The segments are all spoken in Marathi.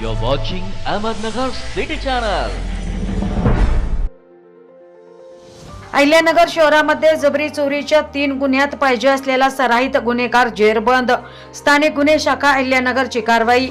You're watching Ahmednagar City Channel. Ahilyanagar शहरामध्ये जबरी चोरीच्या तीन गुन्ह्यात पाहिजे असलेला सराईत गुन्हेगार जेरबंद स्थानिक गुन्हे शाखा अहिल्यानगरची कारवाई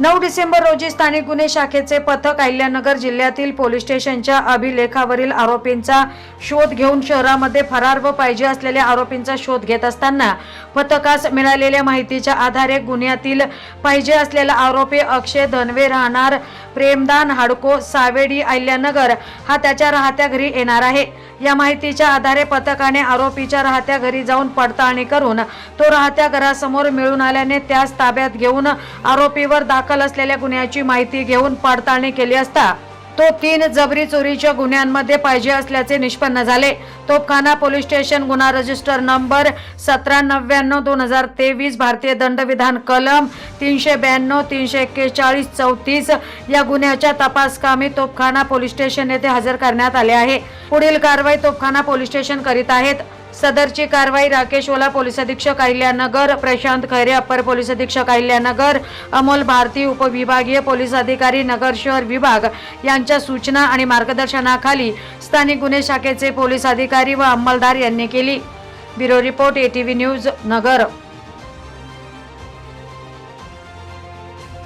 नऊ डिसेंबर रोजी स्थानिक गुन्हे शाखेचे पथक अहिल्यानगर जिल्ह्यातील पोलीस स्टेशनच्या अभिलेखावरील आरोपींचा शोध घेऊन शहरामध्ये फरार व पाहिजे असलेल्या आरोपींचा शोध घेत असताना पथकास मिळालेल्या माहितीच्या आधारे गुन्ह्यातील पाहिजे असलेला आरोपी अक्षय धनवे राहणार प्रेमदान हाडको सावेडी अहिल्यानगर हा त्याच्या राहत्या घरी येणार आहे. या माहितीच्या आधारे पथकाने आरोपीच्या राहत्या घरी जाऊन पडताळणी करून तो राहत्या घरासमोर मिळून आल्याने त्यास ताब्यात घेऊन आरोपीवर दाखल असलेल्या गुन्ह्याची माहिती घेऊन पडताळणी केली असता तो तीन जबरी चोरीच्या गुन्ह्यांमध्ये पाहिजे असल्याचे निष्पन्न झाले. तोपखाना पोलीस स्टेशन गुन्हा रजिस्टर नंबर सतरा नव्याण्णव दोन हजार तेवीस भारतीय दंडविधान कलम तीनशे ब्याण्णव तीनशे एक्केचाळीस चौतीस या गुन्ह्याच्या तपासकामी तोपखाना पोलीस स्टेशन येथे हजर करण्यात आले आहे. पुढील कारवाई तोपखाना पोलीस स्टेशन करीत आहेत. सदरची कारवाई राकेश ओला पोलीस अधीक्षक अहिल्यानगर प्रशांत खैरे अप्पर पोलीस अधीक्षक अहिल्यानगर अमोल भारती उपविभागीय पोलीस अधिकारी नगर शहर विभाग यांच्या सूचना आणि मार्गदर्शनाखाली स्थानिक गुन्हे शाखेचे पोलीस अधिकारी व अंमलदार यांनी केली. Bureau report ATV news Nagar.